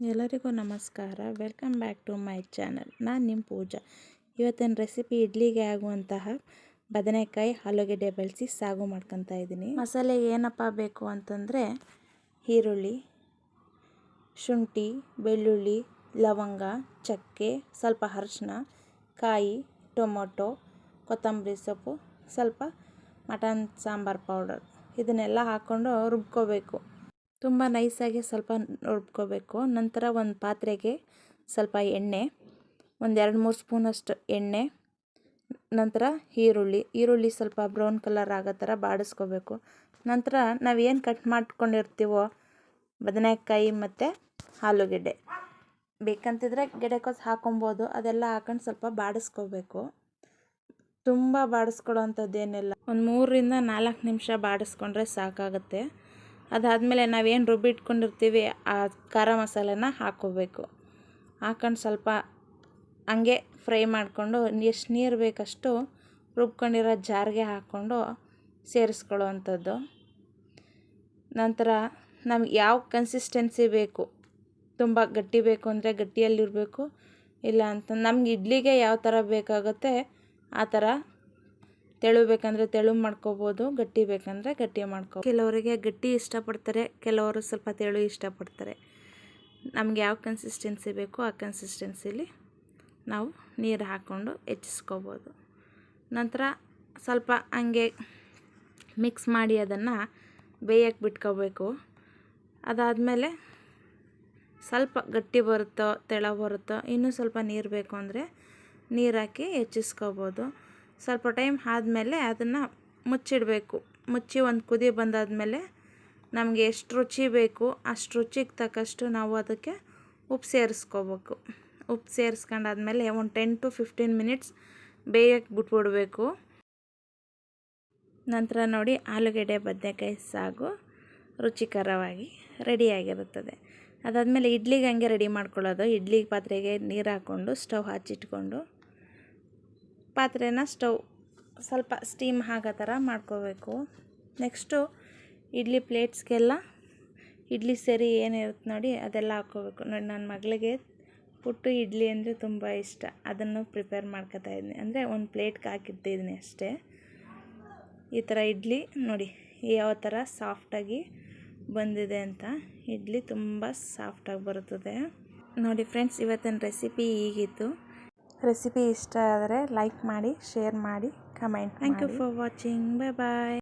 ಎಲ್ಲರಿಗೂ ನಮಸ್ಕಾರ. Welcome back to my channel. ನಾನು ನಿಮ್ಮ ಪೂಜಾ. ಇವತ್ತಿನ ರೆಸಿಪಿ ಇಡ್ಲಿಗೆ ಆಗುವಂತಹ ಬದನೆಕಾಯಿ ಆಲೂಗೆಡ್ಡೆ ಬೆಳೆಸಿ ಸಾಗು ಮಾಡ್ಕೊತಾ ಇದ್ದೀನಿ. ಮಸಾಲೆಗೆ ಏನಪ್ಪ ಬೇಕು ಅಂತಂದರೆ ಈರುಳ್ಳಿ, ಶುಂಠಿ, ಬೆಳ್ಳುಳ್ಳಿ, ಲವಂಗ, ಚಕ್ಕೆ, ಸ್ವಲ್ಪ ಅರಿಶಿನ ಕಾಯಿ, ಟೊಮೊಟೊ, ಕೊತ್ತಂಬರಿ ಸೊಪ್ಪು, ಸ್ವಲ್ಪ ಮಟನ್ ಸಾಂಬಾರು ಪೌಡರ್. ಇದನ್ನೆಲ್ಲ ಹಾಕ್ಕೊಂಡು ರುಬ್ಕೋಬೇಕು. ತುಂಬ ನೈಸಾಗಿ ಸ್ವಲ್ಪ ರುಬ್ಕೋಬೇಕು ನಂತರ ಒಂದು ಪಾತ್ರೆಗೆ ಸ್ವಲ್ಪ ಎಣ್ಣೆ, ಒಂದು ಎರಡು ಮೂರು ಸ್ಪೂನಷ್ಟು ಎಣ್ಣೆ, ನಂತರ ಈರುಳ್ಳಿ. ಈರುಳ್ಳಿ ಸ್ವಲ್ಪ ಬ್ರೌನ್ ಕಲರ್ ಆಗೋ ಥರ ಬಾಡಿಸ್ಕೋಬೇಕು. ನಂತರ ನಾವು ಏನು ಕಟ್ ಮಾಡ್ಕೊಂಡಿರ್ತೀವೋ ಬದನೆಕಾಯಿ ಮತ್ತು ಆಲೂಗೆಡ್ಡೆ. ಬೇಕಂತಿದ್ರೆ ಗೆಡ್ಡೆಕೋಸು ಹಾಕೊಬೋದು. ಅದೆಲ್ಲ ಹಾಕೊಂಡು ಸ್ವಲ್ಪ ಬಾಡಿಸ್ಕೋಬೇಕು. ತುಂಬ ಬಾಡಿಸ್ಕೊಳ್ಳೋ ಅಂಥದ್ದೇನಿಲ್ಲ ಒಂದು ಮೂರರಿಂದ ನಾಲ್ಕು ನಿಮಿಷ ಬಾಡಿಸ್ಕೊಂಡ್ರೆ ಸಾಕಾಗುತ್ತೆ. ಅದಾದಮೇಲೆ ನಾವೇನು ರುಬ್ಬಿಟ್ಕೊಂಡಿರ್ತೀವಿ ಆ ಖಾರ ಮಸಾಲೆನ ಹಾಕ್ಕೋಬೇಕು. ಹಾಕೊಂಡು ಸ್ವಲ್ಪ ಹಂಗೆ ಫ್ರೈ ಮಾಡಿಕೊಂಡು ಎಷ್ಟು ನೀರು ಬೇಕಷ್ಟು ರುಬ್ಕೊಂಡಿರೋ ಜಾರಿಗೆ ಹಾಕ್ಕೊಂಡು ಸೇರಿಸ್ಕೊಳ್ಳೋ ಅಂಥದ್ದು ನಂತರ ನಮ್ಗೆ ಯಾವ ಕನ್ಸಿಸ್ಟೆನ್ಸಿ ಬೇಕು, ತುಂಬ ಗಟ್ಟಿ ಬೇಕು ಅಂದರೆ ಗಟ್ಟಿಯಲ್ಲಿರಬೇಕು, ಇಲ್ಲ ಅಂತ ನಮ್ಗೆ ಇಡ್ಲಿಗೆ ಯಾವ ಥರ ಬೇಕಾಗುತ್ತೆ ಆ ಥರ ತೆಳು ಬೇಕಂದರೆ ತೆಳು ಮಾಡ್ಕೋಬೋದು, ಗಟ್ಟಿ ಬೇಕಂದರೆ ಗಟ್ಟಿ ಮಾಡ್ಕೋ ಕೆಲವರಿಗೆ ಗಟ್ಟಿ ಇಷ್ಟಪಡ್ತಾರೆ, ಕೆಲವರು ಸ್ವಲ್ಪ ತೆಳು ಇಷ್ಟಪಡ್ತಾರೆ. ನಮ್ಗೆ ಯಾವ ಕನ್ಸಿಸ್ಟೆನ್ಸಿ ಬೇಕೋ ಆ ಕನ್ಸಿಸ್ಟೆನ್ಸಿಲಿ ನಾವು ನೀರು ಹಾಕ್ಕೊಂಡು ಹೆಚ್ಚಿಸ್ಕೋಬೋದು. ನಂತರ ಸ್ವಲ್ಪ ಹಂಗೆ ಮಿಕ್ಸ್ ಮಾಡಿ ಅದನ್ನು ಬೇಯಕ್ಕೆ ಬಿಟ್ಕೋಬೇಕು. ಅದಾದಮೇಲೆ ಸ್ವಲ್ಪ ಗಟ್ಟಿ ಬರುತ್ತೋ, ತೆಳ ಬರುತ್ತೋ, ಇನ್ನೂ ಸ್ವಲ್ಪ ನೀರು ಬೇಕು ಅಂದರೆ ನೀರು ಹಾಕಿ ಹೆಚ್ಚಿಸ್ಕೋಬೋದು. ಸ್ವಲ್ಪ ಟೈಮ್ ಆದಮೇಲೆ ಅದನ್ನು ಮುಚ್ಚಿಡಬೇಕು. ಮುಚ್ಚಿ ಒಂದು ಕುದಿ ಬಂದಾದಮೇಲೆ ನಮಗೆ ಎಷ್ಟು ರುಚಿ ಬೇಕು, ಅಷ್ಟು ರುಚಿಗೆ ತಕ್ಕಷ್ಟು ನಾವು ಅದಕ್ಕೆ ಉಪ್ಪು ಸೇರಿಸ್ಕೋಬೇಕು. ಉಪ್ಪು ಸೇರಿಸ್ಕೊಂಡಾದ್ಮೇಲೆ ಒಂದು ಟೆನ್ ಟು ಫಿಫ್ಟೀನ್ ಮಿನಿಟ್ಸ್ ಬೇಯಕ್ಕೆ ಬಿಟ್ಬಿಡ್ಬೇಕು. ನಂತರ ನೋಡಿ ಆಲೂಗಡ್ಡೆ ಬದನೆಕಾಯಿ ಸಾಗು ರುಚಿಕರವಾಗಿ ರೆಡಿಯಾಗಿರುತ್ತದೆ. ಅದಾದಮೇಲೆ ಇಡ್ಲಿಗೆ ಹಂಗೆ ರೆಡಿ ಮಾಡ್ಕೊಳ್ಳೋದು. ಇಡ್ಲಿ ಪಾತ್ರೆಗೆ ನೀರು ಹಾಕ್ಕೊಂಡು, ಸ್ಟವ್ ಹಚ್ಚಿಟ್ಕೊಂಡು ಪಾತ್ರೆನ ಸ್ಟವ್ ಸ್ವಲ್ಪ ಸ್ಟೀಮ್ ಆಗೋ ಥರ ಮಾಡ್ಕೋಬೇಕು. ನೆಕ್ಸ್ಟು ಇಡ್ಲಿ ಪ್ಲೇಟ್ಸ್ಗೆಲ್ಲ ಇಡ್ಲಿ ಸರಿ ಏನಿರುತ್ತೆ ನೋಡಿ ಅದೆಲ್ಲ ಹಾಕ್ಕೋಬೇಕು. ನೋಡಿ ನನ್ನ ಮಗಳಿಗೆ ಪುಟ್ಟು ಇಡ್ಲಿ ಅಂದರೆ ತುಂಬ ಇಷ್ಟ. ಅದನ್ನು ಪ್ರಿಪೇರ್ ಮಾಡ್ಕೋತಾ ಇದ್ದೀನಿ ಅಂದರೆ ಒಂದು ಪ್ಲೇಟ್ಗೆ ಹಾಕಿಟ್ಟಿದ್ದೀನಿ ಅಷ್ಟೇ. ಈ ಥರ ಇಡ್ಲಿ ನೋಡಿ ಯಾವ ಥರ ಸಾಫ್ಟಾಗಿ ಬಂದಿದೆ ಅಂತ. ಇಡ್ಲಿ ತುಂಬ ಸಾಫ್ಟಾಗಿ ಬರುತ್ತದೆ. ನೋಡಿ ಫ್ರೆಂಡ್ಸ್ ಇವತ್ತಿನ ರೆಸಿಪಿ ಹೀಗಿತ್ತು. ರೆಸಿಪಿ ಇಷ್ಟ ಆದರೆ ಲೈಕ್ ಮಾಡಿ ಶೇರ್ ಮಾಡಿ comment thank you for watching bye bye